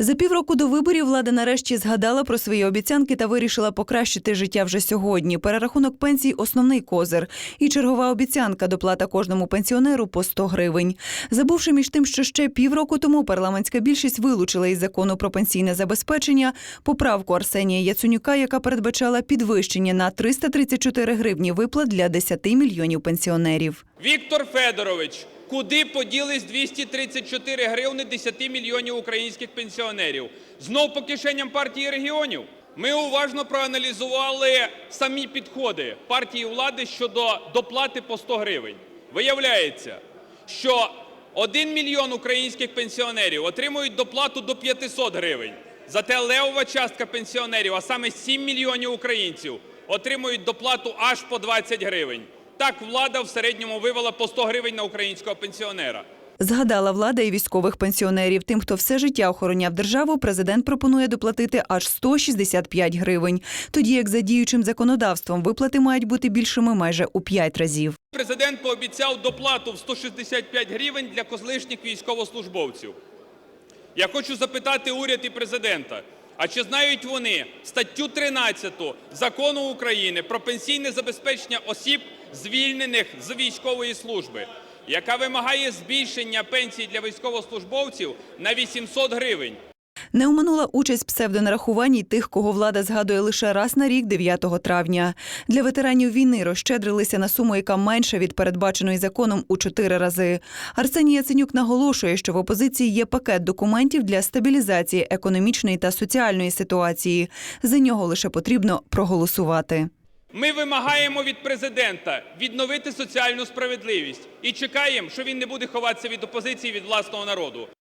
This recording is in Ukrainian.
За півроку до виборів влада нарешті згадала про свої обіцянки та вирішила покращити життя вже сьогодні. Перерахунок пенсій основний козир. І чергова обіцянка доплата кожному пенсіонеру по 100 гривень. Забувши між тим, що ще півроку тому парламентська більшість вилучила із закону про пенсійне забезпечення поправку Арсенія Яценюка, яка передбачала підвищення на 334 гривні виплат для 10 мільйонів пенсіонерів. Віктор Федорович, куди поділись 234 гривни 10 мільйонів українських пенсіонерів? Знов по кишеням партії регіонів? Ми уважно проаналізували самі підходи партії влади щодо доплати по 100 гривень. Виявляється, що 1 мільйон українських пенсіонерів отримують доплату до 500 гривень. Зате левова частка пенсіонерів, а саме 7 мільйонів українців, отримують доплату аж по 20 гривень. Так влада в середньому вивела по 100 гривень на українського пенсіонера. Згадала влада і військових пенсіонерів. Тим, хто все життя охороняв державу, президент пропонує доплатити аж 165 гривень. Тоді як за діючим законодавством виплати мають бути більшими майже у 5 разів. Президент пообіцяв доплату в 165 гривень для колишніх військовослужбовців. Я хочу запитати уряд і президента, а чи знають вони статтю 13 Закону України про пенсійне забезпечення осіб, звільнених з військової служби, яка вимагає збільшення пенсій для військовослужбовців на 800 гривень? Не оминула участь псевдонарахуванні тих, кого влада згадує лише раз на рік 9 травня. Для ветеранів війни розщедрилися на суму, яка менша від передбаченої законом у чотири рази. Арсеній Яценюк наголошує, що в опозиції є пакет документів для стабілізації економічної та соціальної ситуації. За нього лише потрібно проголосувати. Ми вимагаємо від президента відновити соціальну справедливість і чекаємо, що він не буде ховатися від опозиції від власного народу.